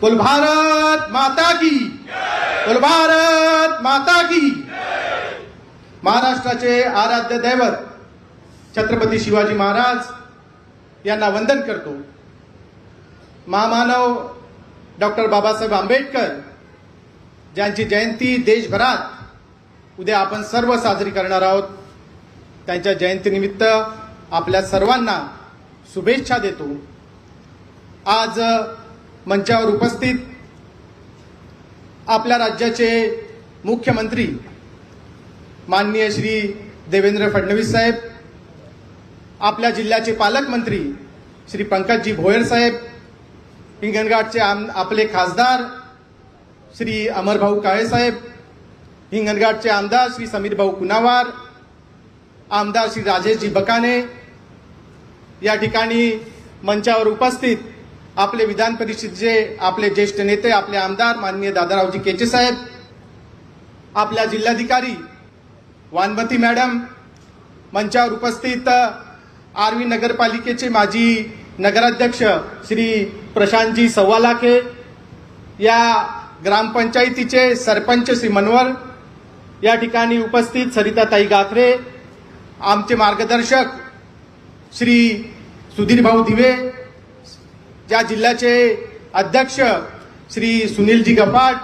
बोल भारत माता की। बोल भारत माता की। महाराष्ट्राचे आराध्य दैवत छत्रपती शिवाजी महाराज यांना वंदन करतो. महामानव डॉक्टर बाबासाहेब आंबेडकर ज्यांची जयंती देशभरात उद्या आपण सर्व साजरी करणार आहोत त्यांच्या जयंतीनिमित्त आपल्या सर्वांना शुभेच्छा देतो. आज मंचावर उपस्थित आपल्या राज्याचे मुख्यमंत्री माननीय श्री देवेंद्र फडणवीस साहेब आपल्या जिल्ह्याचे पालकमंत्री श्री पंकजजी भोयर साहेब हिंगणघाटचे आम आपले खासदार श्री अमरभाऊ काळे साहेब हिंगणघाटचे आमदार श्री समीर भाऊ कुनावार आमदार श्री राजेशजी बकाने या ठिकाणी मंचावर उपस्थित आपले विधान परिषदेचे आपले ज्येष्ठ नेते आपले आमदार माननीय दादारावजी केचे साहेब आपल्या जिल्हाधिकारी वानमती मॅडम मंचावर उपस्थित आर्वी नगरपालिकेचे माजी नगराध्यक्ष श्री प्रशांतजी सव्वालाखे या ग्रामपंचायतीचे सरपंच श्री मनवर या ठिकाणी उपस्थित सरिताताई गाखरे आमचे मार्गदर्शक श्री सुधीर भाऊ दिवे ज्या जिल्ह्याचे अध्यक्ष श्री सुनीलजी गपाट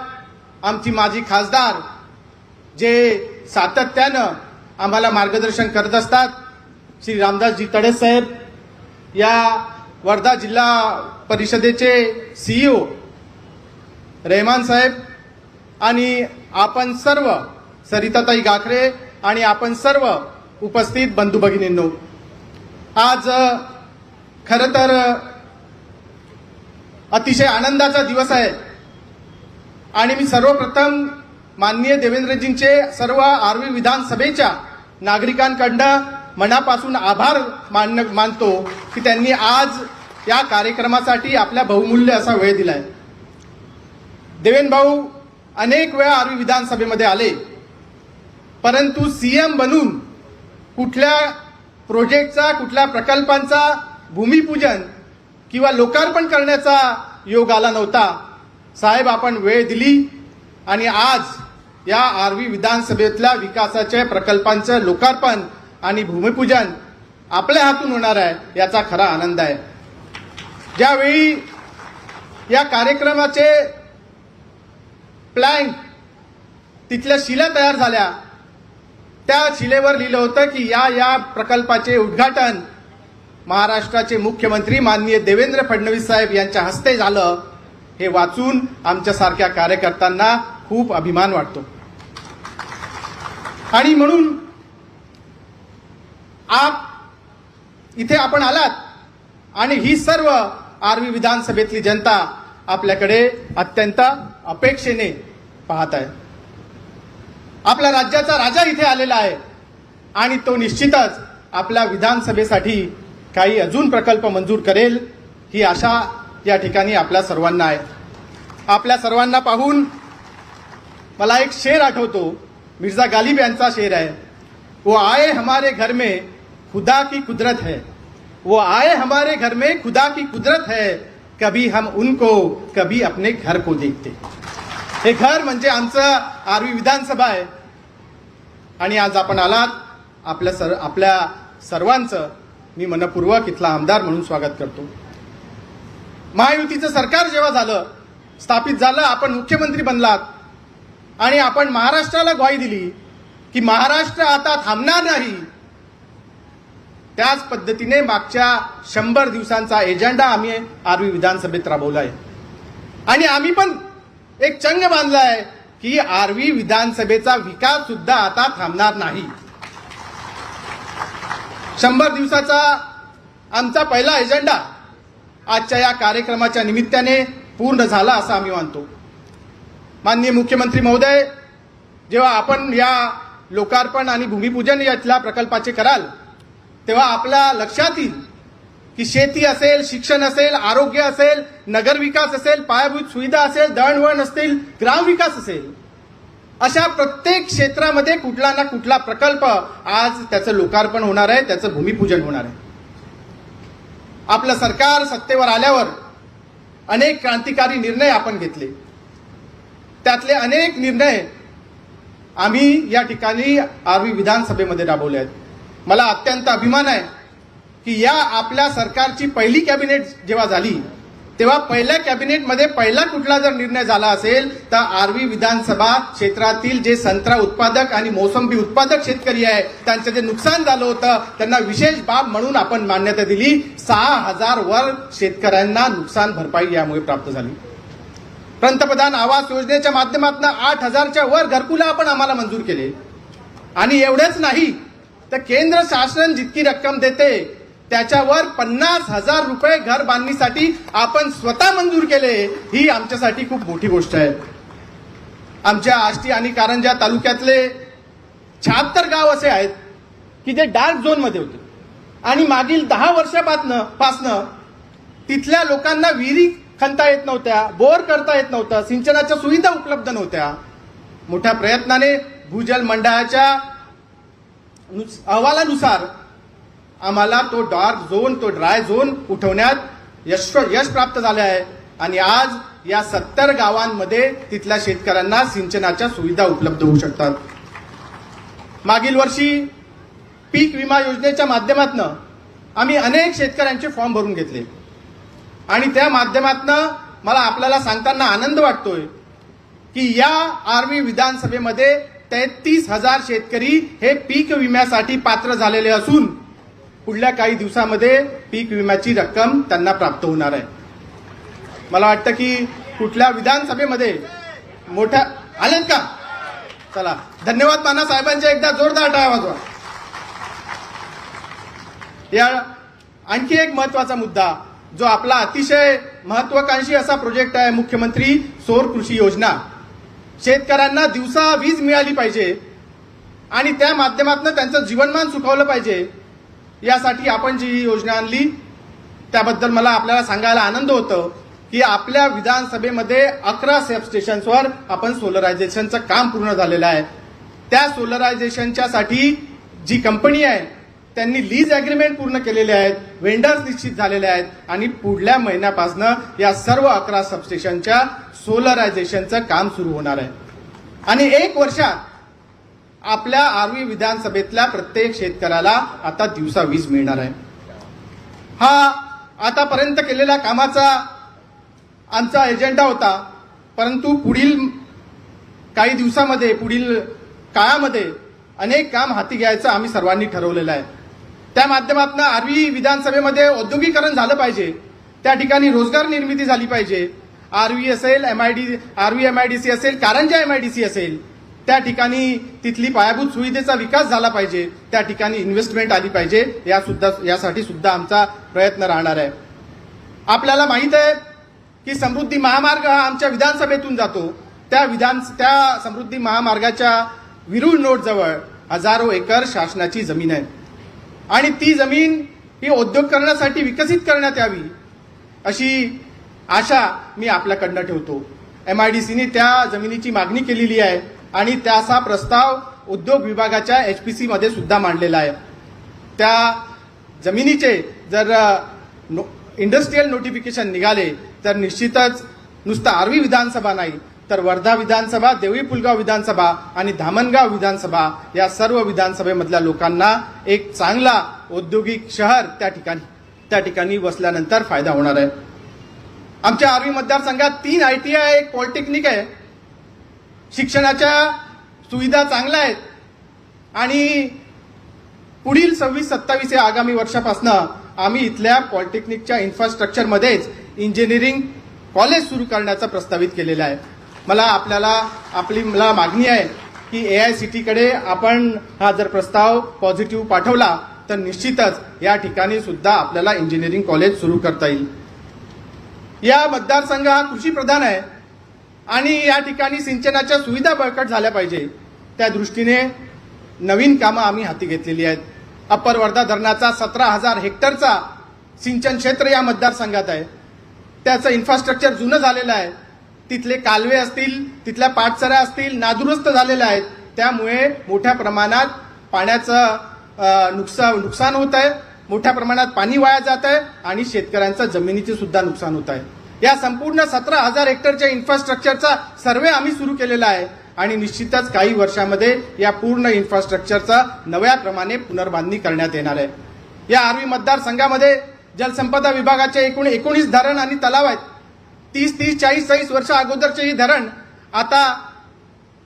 आमची माजी खासदार जे सातत्यानं आम्हाला मार्गदर्शन करत असतात श्री रामदासजी तडे साहेब या वर्धा जिल्हा परिषदेचे सीईओ रेहमान साहेब आणि आपण सर्व सरिताताई गाखरे आणि आपण सर्व उपस्थित बंधू भगिनींनो आज खरं तर अतिशय आनंदाचा दिवस आहे. आणि मी सर्वप्रथम माननीय देवेंद्रजींचे सर्व आर्वी विधानसभेच्या नागरिकांकडनं मनापासून आभार मान मानतो की त्यांनी आज या कार्यक्रमासाठी आपल्या बहुमूल्य असा वेळ दिलाय. देवेन भाऊ अनेक वेळा आर्वी विधानसभेमध्ये आले. परंतु सीएम बनून कुठल्या प्रोजेक्टचा कुठल्या प्रकल्पांचा भूमिपूजन किंवा लोकार्पण करण्याचा योग आला नव्हता. साहेब आपण वेळ दिली आणि आज या आर्वी विधानसभेतल्या विकासाच्या प्रकल्पांचं लोकार्पण आणि भूमिपूजन आपल्या हातून होणार आहे याचा खरा आनंद आहे. ज्यावेळी या कार्यक्रमाचे प्लॅन तिथल्या शिला तयार झाल्या त्या शिलेवर लिहिलं होतं की या या प्रकल्पाचे उद्घाटन महाराष्ट्राचे मुख्यमंत्री माननीय देवेंद्र फडणवीस साहेब यांच्या हस्ते झालं हे वाचून आमच्यासारख्या कार्यकर्त्यांना खूप अभिमान वाटतो. आणि म्हणून आप इथे आपण आलात आणि ही सर्व आर्वी विधानसभेतली जनता आपल्याकडे अत्यंत अपेक्षेने पाहत आहे. आपल्या राज्याचा राजा इथे आलेला आहे आणि तो निश्चितच आपल्या विधानसभेसाठी काही अजून प्रकल्प मंजूर करेल ही आशा या ठिकाणी आपल्या सर्वांना आहे. आपल्या सर्वांना पाहून मला एक शेर आठवतो मिर्झा गालिब यांचा शेर आहे. वो आए हमारे घर में खुदा की कुदरत है. वो आए हमारे घर में खुदा की कुदरत है कभी हम उनको कभी अपने घर को देखते. हे घर म्हणजे आमचं आर्वी विधानसभा आहे. आणि आज आपण आलात आपल्या सर आपल्या सर्वांचं मी मनपूर्वक इथला आमदार म्हणून स्वागत करतो. महायुतीचं सरकार जेव्हा झालं स्थापित झालं आपण मुख्यमंत्री बनलात. आणि आपण महाराष्ट्राला ग्वाही दिली की महाराष्ट्र आता थांबणार नाही. त्याच पद्धतीने मागच्या शंभर दिवसांचा एजेंडा आम्ही आर्वी विधानसभेत राबवला आहे आणि आम्ही पण एक चंग बांधला आहे की आर्वी विधानसभेचा विकास सुद्धा आता थांबणार नाही. शंभर दिवसाचा आमचा पहिला एजेंडा आजच्या या कार्यक्रमाच्या निमित्ताने पूर्ण झाला असं आम्ही मानतो. माननीय मुख्यमंत्री महोदय जेव्हा आपण या लोकार्पण आणि भूमिपूजन यातल्या प्रकल्पाचे कराल तेव्हा आपल्या लक्षात येईल की शेती असेल शिक्षण असेल आरोग्य असेल नगरविकास असेल पायाभूत सुविधा असेल दळणवळण असतील ग्रामविकास असेल अशा प्रत्येक क्षेत्रामध्ये कुठला ना कुठला प्रकल्प आज त्याचं लोकार्पण होणार आहे त्याचं भूमिपूजन होणार आहे. आपलं सरकार सत्तेवर आल्यावर अनेक क्रांतिकारी निर्णय आपण घेतले. त्यातले अनेक निर्णय आम्ही या ठिकाणी आर्वी विधानसभेमध्ये राबवले आहेत. मला अत्यंत अभिमान आहे की या आपल्या सरकारची पहिली कॅबिनेट जेव्हा झाली तेव्हा पहिल्या कॅबिनेटमध्ये पहिला कुठला जर निर्णय झाला असेल तर आर्वी विधानसभा क्षेत्रातील जे संत्रा उत्पादक आणि मोसंबी उत्पादक शेतकरी आहे त्यांचं जे नुकसान झालं होतं त्यांना विशेष बाब म्हणून आपण मान्यता दिली. सहा हजार वर शेतकऱ्यांना नुकसान भरपाई यामुळे प्राप्त झाली. पंतप्रधान आवास योजनेच्या माध्यमातून आठ हजारच्या वर घरकुला आपण आम्हाला मंजूर केले. आणि एवढेच नाही तर केंद्र शासन जितकी रक्कम देते त्याच्यावर पन्नास हजार रुपये घर बांधणीसाठी आपण स्वतः मंजूर केले ही आमच्यासाठी खूप मोठी गोष्ट आहे. आमच्या आष्टी आणि कारंजा तालुक्यातले शहात्तर गाव असे आहेत की जे डार्क झोनमध्ये होते. आणि मागील दहा वर्षापासनं पासनं तिथल्या लोकांना विहिरी खणता येत नव्हत्या बोर करता येत नव्हतं सिंचनाच्या सुविधा उपलब्ध नव्हत्या. मोठ्या प्रयत्नाने भूजल मंडळाच्या नुस- अहवालानुसार आम्हाला तो डार्क झोन तो ड्राय झोन उठवण्यात यश यश प्राप्त झाले आहे. आणि आज या सत्तर गावांमध्ये तिथल्या शेतकऱ्यांना सिंचनाच्या सुविधा उपलब्ध होऊ शकतात. मागील वर्षी पीक विमा योजनेच्या माध्यमातून आम्ही अनेक शेतकऱ्यांचे फॉर्म भरून घेतले. आणि त्या माध्यमातून मला आपल्याला सांगताना आनंद वाटतोय की या आर्मी विधानसभेमध्ये तेहतीस हजार शेतकरी हे पीक विम्यासाठी पात्र झालेले असून पुढल्या काही दिवसामध्ये पीक विम्याची रक्कम त्यांना प्राप्त होणार आहे. मला वाटतं की कुठल्या विधानसभेमध्ये मोठ्या आलेत का? चला धन्यवाद माना साहेबांच्या एकदा जोरदार टाळ्या वाजवा. या आणखी एक महत्त्वाचा मुद्दा जो आपला अतिशय महत्वाकांक्षी असा प्रोजेक्ट आहे मुख्यमंत्री सौर कृषी योजना. शेतकऱ्यांना दिवसा वीज मिळाली पाहिजे आणि त्या माध्यमातून त्यांचं जीवनमान सुखावलं पाहिजे. यासाठी आपण जी ही योजना आणली त्याबद्दल मला आपल्याला सांगायला आनंद होतो की आपल्या विधानसभेमध्ये अकरा सबस्टेशन्सवर आपण सोलरायझेशनचं काम पूर्ण झालेलं आहे. त्या सोलरायझेशनच्या साठी जी कंपनी आहे त्यांनी लीज अग्रीमेंट पूर्ण केलेले आहेत वेंडर्स निश्चित झालेले आहेत आणि पुढल्या महिन्यापासून या सर्व अकरा सबस्टेशनच्या सोलरायझेशनचं काम सुरू होणार आहे. आणि एक वर्षात आपल्या आर्वी विधानसभेतल्या प्रत्येक शेतकऱ्याला आता दिवसा वीज मिळणार आहे. हा आतापर्यंत केलेल्या कामाचा आमचा एजेंडा होता. परंतु पुढील काही दिवसामध्ये पुढील काळामध्ये अनेक काम हाती घ्यायचं आम्ही सर्वांनी ठरवलेलं आहे. त्या माध्यमातून आर्वी विधानसभेमध्ये औद्योगिकरण झालं पाहिजे. त्या ठिकाणी रोजगार निर्मिती झाली पाहिजे. आरवी असेल एमआयडी आरवी एमआयडीसी असेल कारंजा एमआयडीसी असेल. त्या ठिकाणी तिथली पायाभूत सुविधेचा विकास झाला पाहिजे. त्या ठिकाणी इन्व्हेस्टमेंट आली पाहिजे. या सुद्धा यासाठी सुद्धा आमचा प्रयत्न राहणार आहे. आपल्याला माहीत आहे की समृद्धी महामार्ग हा आमच्या विधानसभेतून जातो. त्या विधान त्या समृद्धी महामार्गाच्या विरुळ नोटजवळ हजारो एकर शासनाची जमीन आहे. आणि ती जमीन ही उद्योग करण्यासाठी विकसित करण्यात यावी अशी आशा मी आपल्याकडनं ठेवतो. एम आय डी सीने त्या जमिनीची मागणी केलेली आहे. आणि त्याचा प्रस्ताव उद्योग विभागाच्या एच पी सीमध्ये सुद्धा मांडलेला आहे. त्या जमिनीचे जर नो इंडस्ट्रीयल नोटिफिकेशन निघाले तर निश्चितच नुसतं आर्वी विधानसभा नाही तर वर्धा विधानसभा देवळी पुलगाव विधानसभा आणि धामणगाव विधानसभा या सर्व विधानसभेमधल्या लोकांना एक चांगला औद्योगिक शहर त्या ठिकाणी त्या ठिकाणी वसल्यानंतर फायदा होणार आहे. आमच्या आर्वी मतदारसंघात तीन आय टी आय एक पॉलिटेक्निक आहे. शिक्षणाच्या सुविधा चांगल्या आहेत. आणि पुढील सव्वीस सत्तावीस या आगामी वर्षापासनं आम्ही इथल्या पॉलिटेक्निकच्या इन्फ्रास्ट्रक्चरमध्येच इंजिनिअरिंग कॉलेज सुरू करण्याचा प्रस्तावित केलेला आहे. मला आपल्याला आपली मला मागणी आहे की ए आय सी टीकडे आपण हा जर प्रस्ताव पॉझिटिव्ह पाठवला तर निश्चितच या ठिकाणी सुद्धा आपल्याला इंजिनिअरिंग कॉलेज सुरू करता येईल. या मतदारसंघ हा कृषी प्रधान आहे. आणि या ठिकाणी सिंचनाच्या सुविधा बळकट झाल्या पाहिजे. त्या दृष्टीने नवीन कामं आम्ही हाती घेतलेली आहेत. अप्पर वर्धा धरणाचा सतरा हजार हेक्टरचा सिंचन क्षेत्र या मतदारसंघात आहे. त्याचं इन्फ्रास्ट्रक्चर जुनं झालेलं आहे. तिथले कालवे असतील तिथल्या पाटसऱ्या असतील नादुरुस्त झालेल्या आहेत. त्यामुळे मोठ्या प्रमाणात पाण्याचं नुकसान नुकसान होत आहे. मोठ्या प्रमाणात पाणी वाया जात आहे आणि शेतकऱ्यांचं जमिनीचे सुद्धा नुकसान होत आहे. या संपूर्ण सतरा हजार हेक्टरच्या इन्फ्रास्ट्रक्चरचा सर्वे आम्ही सुरू केलेला आहे. आणि निश्चितच काही वर्षामध्ये या पूर्ण इन्फ्रास्ट्रक्चरचा नव्या प्रमाणे पुनर्बांधणी करण्यात येणार आहे. या आर्वी मतदारसंघामध्ये जलसंपदा विभागाचे एकूण एकोणीस धरण आणि तलाव आहेत. तीस तीस चाळीस चाळीस वर्ष अगोदरचे ही धरण आता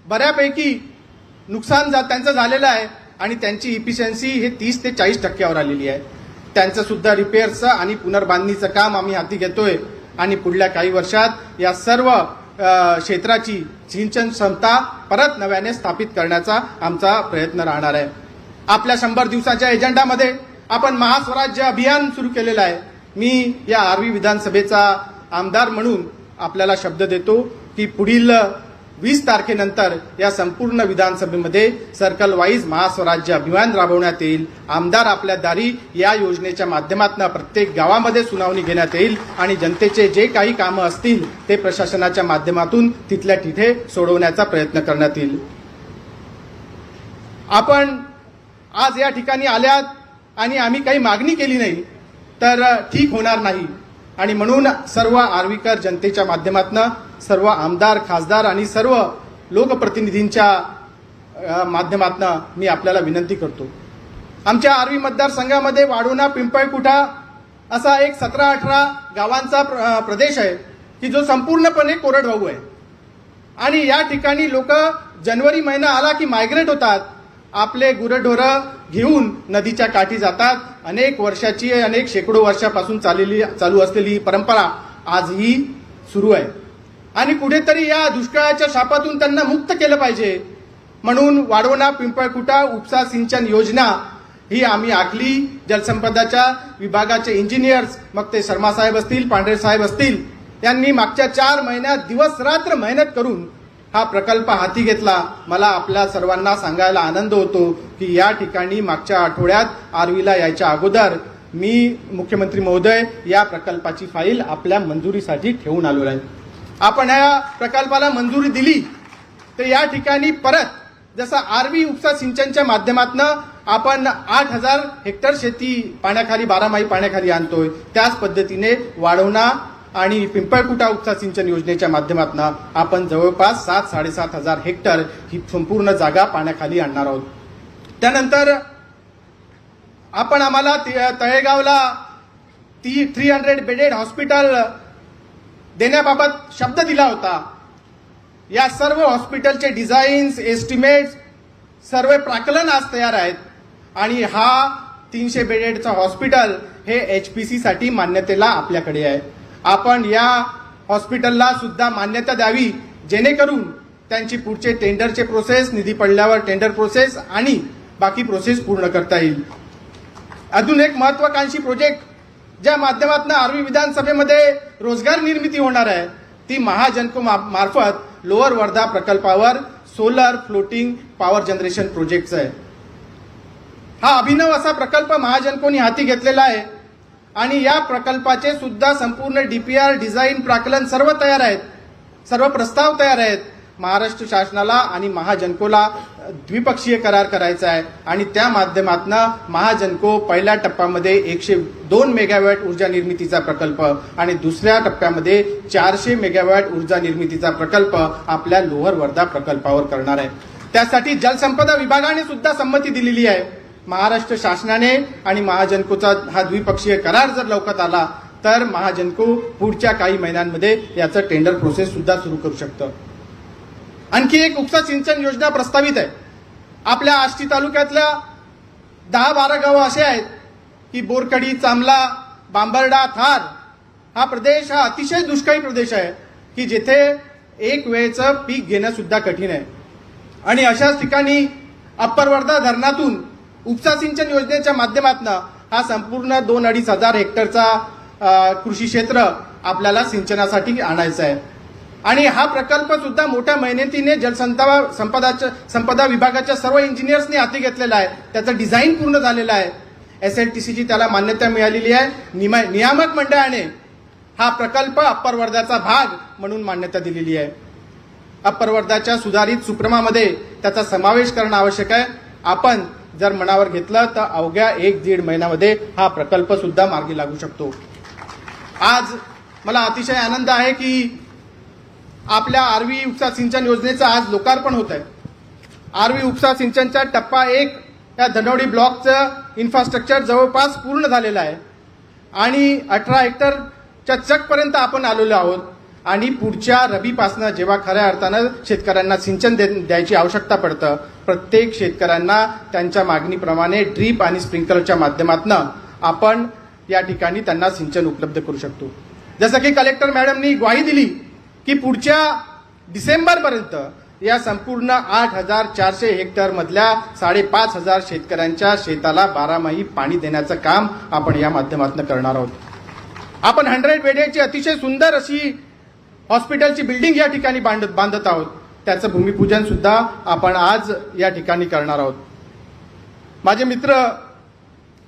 बऱ्यापैकी नुकसान जा त्यांचं झालेलं आहे. आणि त्यांची इफिशियन्सी हे तीस ते चाळीस टक्क्यावर आलेली आहे. त्यांचं सुद्धा रिपेअरचं आणि पुनर्बांधणीचं काम आम्ही हाती घेतोय. आणि पुढल्या काही वर्षात या सर्व क्षेत्राची सिंचन क्षमता परत नव्याने स्थापित करण्याचा आमचा प्रयत्न राहणार आहे. आपल्या शंभर दिवसाच्या एजेंडामध्ये आपण महास्वराज्य अभियान सुरू केलेलं आहे. मी या आर्वी विधानसभेचा आमदार म्हणून आपल्याला शब्द देतो की पुढील वीस तारखेनंतर या संपूर्ण विधानसभेमध्ये सर्कल वाईज महास्वराज्य अभियान राबवण्यात येईल. आमदार आपल्या दारी या योजनेच्या माध्यमातून प्रत्येक गावामध्ये सुनावणी घेण्यात येईल आणि जनतेचे जे काही कामं असतील ते प्रशासनाच्या माध्यमातून तिथल्या तिथे सोडवण्याचा प्रयत्न करण्यात येईल. आपण आज या ठिकाणी आल्यात आणि आम्ही काही मागणी केली नाही तर ठीक होणार नाही. आणि म्हणून सर्व आर्वीकर जनतेच्या माध्यमातून सर्व आमदार खासदार आणि सर्व लोकप्रतिनिधींच्या माध्यमातून मी आपल्याला विनंती करतो. आमच्या आर्वी मतदारसंघामध्ये वाढोणा पिंपळकुठा असा एक सतरा अठरा गावांचा प्र- प्रदेश आहे की जो संपूर्णपणे कोरडवाहू आहे. आणि या ठिकाणी लोक जानेवारी महिना आला की मायग्रेट होतात. आपले गुरढोरं घेऊन नदीच्या काठी जातात. अनेक वर्षाची अनेक शेकडो वर्षापासून चाललेली चालू असलेली ही परंपरा आजही सुरू आहे. आणि कुठेतरी या दुष्काळाच्या शापातून त्यांना मुक्त केलं पाहिजे. म्हणून वाढवणा पिंपळकुटा उपसा सिंचन योजना ही आम्ही आखली. जलसंपदाच्या विभागाचे इंजिनियर्स मग ते शर्मा साहेब असतील पांढरे साहेब असतील यांनी मागच्या चार महिन्यात दिवस रात्र मेहनत करून हा प्रकल्प हाती घेतला. मला आपल्या सर्वांना सांगायला आनंद होतो की या ठिकाणी मागच्या आठवड्यात आर्वीला यायच्या अगोदर मी मुख्यमंत्री महोदय या प्रकल्पाची फाईल आपल्या मंजुरीसाठी ठेवून आलो आहे. आपण ह्या प्रकल्पाला मंजुरी दिली तर या ठिकाणी परत जसं आरवी उपसा सिंचनच्या माध्यमातून आपण आठ हजार हेक्टर शेती पाण्याखाली बारामाही पाण्याखाली आणतोय. त्याच पद्धतीने वाढवणा आणि पिंपळकुटा उपसा सिंचन योजनेच्या माध्यमातून आपण जवळपास सात साडेसात हजार हेक्टर ही संपूर्ण जागा पाण्याखाली आणणार आहोत. त्यानंतर आपण आम्हाला तळेगावला ती थ्री हंड्रेड बेडेड हॉस्पिटल देण्याबाबत शब्द दिला होता. या सर्व हॉस्पिटलचे डिझाईन्स एस्टिमेट्स सर्व प्राकलन आज तयार आहेत. आणि हा तीनशे बेडेडचं हॉस्पिटल हे एच पी सीसाठी मान्यतेला आपल्याकडे आहे. आपण या हॉस्पिटलला सुद्धा मान्यता द्यावी जेणेकरून त्यांची पुढचे टेंडरचे प्रोसेस निधी पडल्यावर टेंडर प्रोसेस आणि बाकी प्रोसेस पूर्ण करता येईल. अजून एक महत्वाकांक्षी प्रोजेक्ट ज्या माध्यमातून आर्वी विधानसभेमध्ये रोजगार निर्मिती होणार आहे ती महाजनको मा- मार्फत लोअर वर्धा प्रकल्पावर सोलर फ्लोटिंग पॉवर जनरेशन प्रोजेक्टचा आहे. हा अभिनव असा प्रकल्प महाजनकोनी हाती घेतलेला आहे आणि या प्रकल्पाचे सुद्धा संपूर्ण डीपीआर डिझाईन प्राकलन सर्व तयार आहेत सर्व प्रस्ताव तयार आहेत. महाराष्ट्र शासनाला आणि महाजनकोला द्विपक्षीय करार करायचा आहे. आणि त्या माध्यमातून महाजनको पहिल्या टप्प्यामध्ये एकशे दोन मेगावॅट ऊर्जा निर्मितीचा प्रकल्प आणि दुसऱ्या टप्प्यामध्ये चारशे मेगावॅट ऊर्जा निर्मितीचा प्रकल्प आपल्या लोअर वर्धा प्रकल्पावर करणार आहे. त्यासाठी जलसंपदा विभागाने सुद्धा संमती दिलेली आहे. महाराष्ट्र शासनाने आणि महाजनकोचा हा द्विपक्षीय करार जर लवकर आला तर महाजनको पुढच्या काही महिन्यांमध्ये याचं टेंडर प्रोसेस सुद्धा सुरू करू शकतं. आणखी एक उपसा सिंचन योजना प्रस्तावित आहे. आपल्या आष्टी तालुक्यातल्या दहा बारा गावं असे आहेत की बोरकडी चांबला बांबर्डा थार. हा प्रदेश हा अतिशय दुष्काळी प्रदेश आहे की जेथे एक वेळेचं पीक घेणं सुद्धा कठीण आहे. आणि अशाच ठिकाणी अप्पर वर्धा धरणातून उपसा सिंचन योजनेच्या माध्यमातून हा संपूर्ण दोन अडीच हजार हेक्टरचा कृषी क्षेत्र आपल्याला सिंचनासाठी आणायचं आहे. आणि हा प्रकल्प सुद्धा मोठ्या मेहनतीने जलसंपदा संपदाच्या संपदा विभागाच्या सर्व इंजिनियर्सनी हाती घेतलेला आहे. त्याचं डिझाईन पूर्ण झालेलं आहे. एस एल टी सीची त्याला मान्यता मिळालेली आहे. निमा- नियामक मंडळाने हा प्रकल्प अप्पर वर्धाचा भाग म्हणून मान्यता दिलेली आहे. अप्पर वर्धाच्या सुधारित सुप्रमामध्ये त्याचा समावेश करणं आवश्यक आहे. आपण जर मनावर घेतलं तर अवघ्या एक दीड महिन्यामध्ये हा प्रकल्प सुद्धा मार्गी लागू शकतो. आज मला अतिशय आनंद आहे की आपल्या आरवी उपसा सिंचन योजनेचं आज लोकार्पण होत आहे. आरवी उपसा सिंचनचा टप्पा एक या धनवडी ब्लॉकचं इन्फ्रास्ट्रक्चर जवळपास पूर्ण झालेलं आहे. आणि अठरा हेक्टरच्या चकपर्यंत आपण आलेलो आहोत. आणि पुढच्या रबीपासनं जेव्हा खऱ्या अर्थानं शेतकऱ्यांना सिंचन दे द्यायची आवश्यकता पडतं प्रत्येक शेतकऱ्यांना त्यांच्या मागणीप्रमाणे ड्रीप आणि स्प्रिंकलरच्या माध्यमातून आपण या ठिकाणी त्यांना सिंचन उपलब्ध करू शकतो. जसं की कलेक्टर मॅडमनी ग्वाही दिली की पुढच्या डिसेंबरपर्यंत या संपूर्ण आठ हजार चारशे हेक्टर मधल्या साडेपाच हजार शेतकऱ्यांच्या शेताला बारामाही पाणी देण्याचं काम आपण या माध्यमातून करणार आहोत. आपण हंड्रेड बेडेची अतिशय सुंदर अशी हॉस्पिटलची बिल्डिंग या ठिकाणी बांधत बांधत आहोत. त्याचं भूमिपूजन सुद्धा आपण आज या ठिकाणी करणार आहोत. माझे मित्र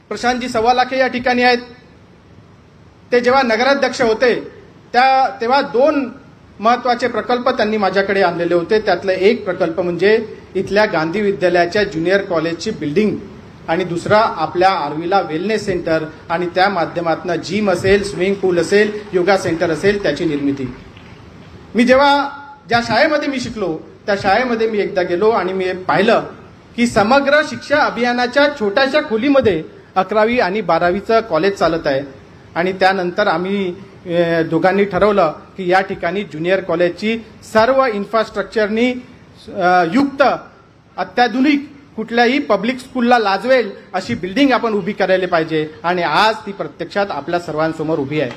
प्रशांतजी सव्वा लाखे या ठिकाणी आहेत. ते जेव्हा नगराध्यक्ष होते त्या तेव्हा दोन महत्त्वाचे प्रकल्प त्यांनी माझ्याकडे आणलेले होते. त्यातलं एक प्रकल्प म्हणजे इथल्या गांधी विद्यालयाच्या ज्युनियर कॉलेजची बिल्डिंग आणि दुसरा आपल्या आर्वीला वेलनेस सेंटर आणि त्या माध्यमातून जिम असेल स्विमिंग पूल असेल योगा सेंटर असेल त्याची निर्मिती. मी जेव्हा ज्या शाळेमध्ये मी शिकलो त्या शाळेमध्ये मी एकदा गेलो आणि मी पाहिलं की समग्र शिक्षा अभियानाच्या छोट्याशा खोलीमध्ये अकरावी आणि बारावीचं कॉलेज चालत आहे. आणि त्यानंतर आम्ही दोघांनी ठरवलं की या ठिकाणी ज्युनियर कॉलेजची सर्व इन्फ्रास्ट्रक्चरनी युक्त अत्याधुनिक कुठल्याही पब्लिक स्कूलला लाजवेल अशी बिल्डिंग आपण उभी करायला पाहिजे. आणि आज ती प्रत्यक्षात आपल्या सर्वांसमोर उभी आहे.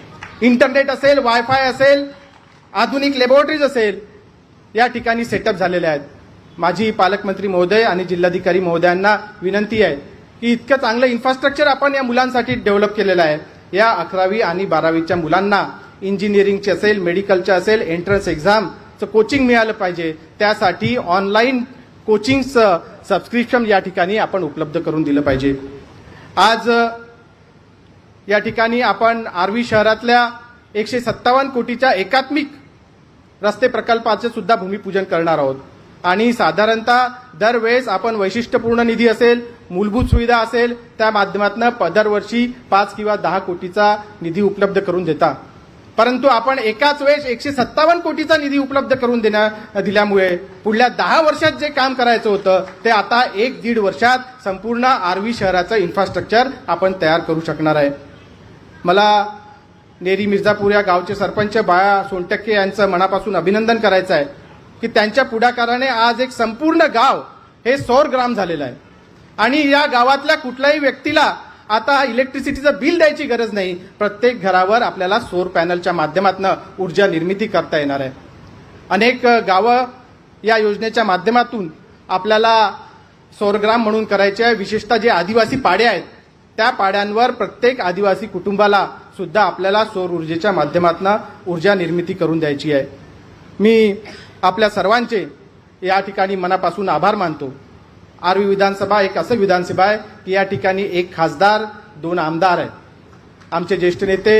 इंटरनेट असेल वायफाय असेल आधुनिक लॅबोरेटरीज असेल या ठिकाणी सेटअप झालेल्या आहेत. माझी पालकमंत्री महोदय आणि जिल्हाधिकारी महोदयांना विनंती आहे की इतकं चांगलं इन्फ्रास्ट्रक्चर आपण या मुलांसाठी डेव्हलप केलेलं आहे. या अकरावी आणि बारावीच्या मुलांना इंजिनिअरिंगचे असेल मेडिकलचे असेल एंट्रन्स एक्झामचं कोचिंग मिळालं पाहिजे. त्यासाठी ऑनलाईन कोचिंगचं सबस्क्रिप्शन या ठिकाणी आपण उपलब्ध करून दिलं पाहिजे. आज या ठिकाणी आपण आर्वी शहरातल्या एकशे सत्तावन्न कोटीच्या एकात्मिक रस्ते प्रकल्पाचं सुद्धा भूमिपूजन करणार आहोत. आणि साधारणतः दरवेळेस आपण वैशिष्ट्यपूर्ण निधी असेल मूलभूत सुविधा असेल त्या माध्यमातून दरवर्षी पाच किंवा दहा कोटीचा निधी उपलब्ध करून देता. परंतु आपण एकाच वेळेस एकशे सत्तावन्न कोटीचा निधी उपलब्ध करून देण्या दिल्यामुळे पुढल्या दहा वर्षात जे काम करायचं होतं ते आता एक दीड वर्षात संपूर्ण आर्वी शहराचं इन्फ्रास्ट्रक्चर आपण तयार करू शकणार आहे. मला नेरी मिर्झापूर या गावचे सरपंच बाळा सोनटक्के यांचं मनापासून अभिनंदन करायचं आहे. की त्यांच्या पुढाकाराने आज एक संपूर्ण गाव हे सौर ग्राम झालेलं आहे. आणि या गावातल्या कुठल्याही व्यक्तीला आता इलेक्ट्रिसिटीचं बिल द्यायची गरज नाही. प्रत्येक घरावर आपल्याला सौर पॅनलच्या माध्यमातून ऊर्जा निर्मिती करता येणार आहे. अनेक गावं या योजनेच्या माध्यमातून आपल्याला सौरग्राम म्हणून करायचे आहे. विशेषतः जे आदिवासी पाडे आहेत त्या पाड्यांवर प्रत्येक आदिवासी कुटुंबाला सुद्धा आपल्याला सौर ऊर्जेच्या माध्यमातून ऊर्जा निर्मिती करून द्यायची आहे. मी आपल्या सर्वांचे या ठिकाणी मनापासून आभार मानतो. आर्वी विधानसभा एक असं विधानसभा आहे की या ठिकाणी एक खासदार दोन आमदार आहेत. आमचे ज्येष्ठ नेते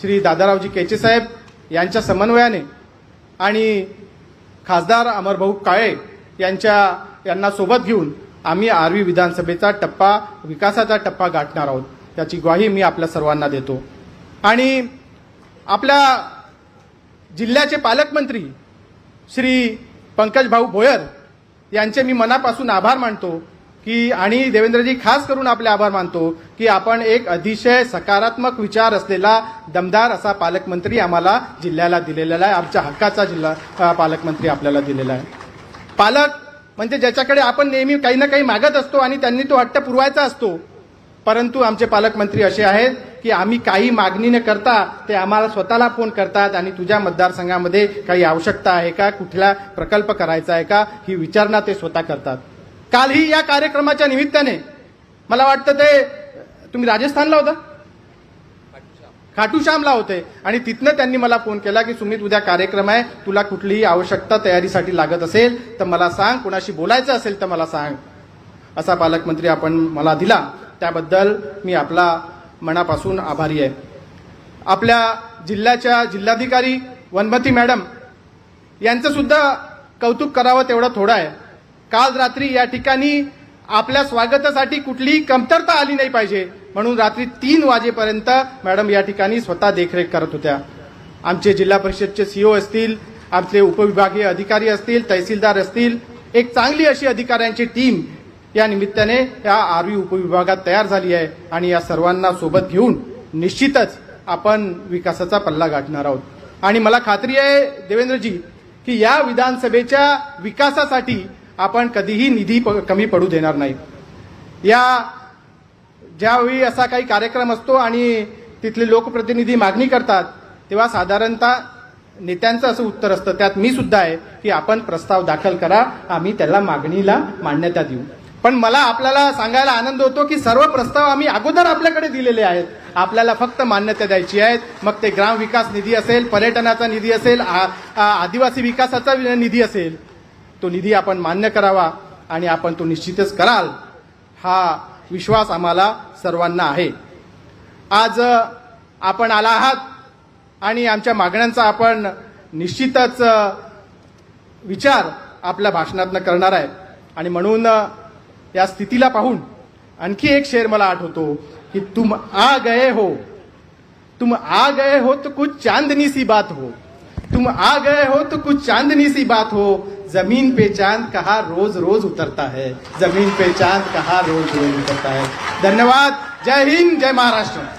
श्री दादारावजी केचे साहेब यांच्या समन्वयाने आणि खासदार अमरभाऊ काळे यांच्या यांना सोबत घेऊन आम्ही आर्वी विधानसभेचा टप्पा विकासाचा टप्पा गाठणार आहोत. त्याची ग्वाही मी आपल्या सर्वांना देतो. आणि आपल्या जिल्ह्याचे पालकमंत्री श्री पंकज भाऊ भोयर यांचे मी मनापासून आभार मानतो की आणि देवेंद्रजी खास करून आपले आभार मानतो की आपण एक अतिशय सकारात्मक विचार असलेला दमदार असा पालकमंत्री आम्हाला जिल्ह्याला दिलेला आहे. आमच्या हक्काचा जिल्हा पालकमंत्री आपल्याला दिलेला आहे. पालक म्हणजे ज्याच्याकडे आपण नेहमी काही ना काही मागत असतो आणि त्यांनी तो हट्ट पुरवायचा असतो परंतु आमचे पालकमंत्री असे आहेत की आम्ही काही मागणी न करता ते आम्हाला स्वतःला फोन करतात आणि तुझ्या मतदारसंघामध्ये काही आवश्यकता आहे का? कुठला प्रकल्प करायचा आहे का? ही विचारणा ते स्वतः करतात. कालही या कार्यक्रमाच्या निमित्ताने मला वाटतं ते तुम्ही राजस्थानला होता? खाटूश्यामला होते. आणि तिथनं त्यांनी मला फोन केला की सुमित उद्या कार्यक्रम आहे. तुला कुठलीही आवश्यकता तयारीसाठी लागत असेल तर मला सांग. कोणाशी बोलायचं असेल तर मला सांग. असा पालकमंत्री आपण मला दिला. त्याबद्दल मी आपला मनापासून आभारी आहे. आपल्या जिल्ह्याच्या जिल्हाधिकारी वनमती मॅडम यांचं सुद्धा कौतुक करावं तेवढं थोडं आहे. काल रात्री या ठिकाणी आपल्या स्वागतासाठी कुठलीही कमतरता आली नाही पाहिजे. म्हणून रात्री तीन वाजेपर्यंत मॅडम या ठिकाणी स्वतः देखरेख करत होत्या. आमचे जिल्हा परिषदचे सीओ असतील आमचे उपविभागीय अधिकारी असतील तहसीलदार असतील एक चांगली अशी अधिकाऱ्यांची टीम या निमित्ताने या आरवी उपविभागात तयार झाली आहे आणि या सर्वांना सोबत घेऊन निश्चितच आपण विकासाचा पल्ला गाठणार आहोत. आणि मला खात्री आहे देवेंद्रजी की या विधानसभेच्या विकासासाठी आपण कधीही निधी प- कमी पडू देणार नाही. या ज्यावेळी असा काही कार्यक्रम असतो आणि तिथले लोकप्रतिनिधी मागणी करतात तेव्हा साधारणतः नेत्यांचं असं उत्तर असतं. त्यात मी सुद्धा आहे की आपण प्रस्ताव दाखल करा आम्ही त्याला मागणीला मान्यता देऊ. पण मला आपल्याला सांगायला आनंद होतो की सर्व प्रस्ताव आम्ही अगोदर आपल्याकडे दिलेले आहेत. आपल्याला फक्त मान्यता द्यायची आहेत. मग ते ग्राम विकास निधी असेल पर्यटनाचा निधी असेल आ- आदिवासी विकासाचा निधी असेल तो निधी आपण मान्य करावा आणि आपण तो निश्चितच कराल हा विश्वास आम्हाला सर्वांना आहे. आज आपण आला आहात आणि आमच्या मागण्यांचा आपण निश्चितच विचार आपल्या भाषणातनं करणार आहे. आणि म्हणून या स्थितीला पाहून आणखी एक शेर मला आठवतो की तुम आ गए हो. तुम आ गए हो तो कुछ चांदनी सी बात हो. तुम आ गए हो तो कुछ चांदनी सी बात हो. जमीन पे चांद कहा रोज रोज उतरता है. जमीन पे चांद कहा रोज रोज उतरता है. धन्यवाद. जय हिंद जय महाराष्ट्र.